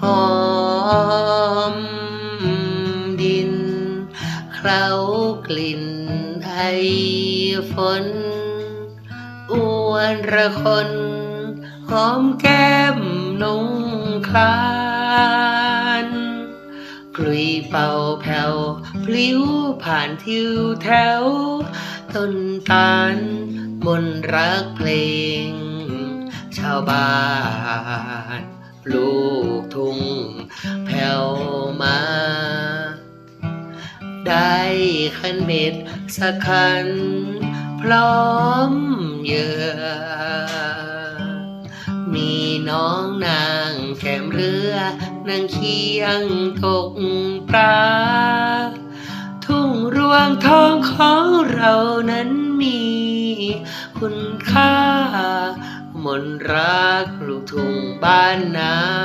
หอมดิน เคล้ากลิ่นไอฝนอวนระคนหอมแก้มนุ่งคลานกลุยเป่าแผ่วพลิ้วผ่านทิวแถว ต้นตาลมนรักเพลง ชาวบ้านปลูก ได้ขันเบ็ดสักคัน พร้อมเยื่อ มีน้องนางแกมเรือนางเคียงตกปลาทุ่งรวงทองของเรานั้นมี คุณค่ามนรักลูกทุ่งบ้านนา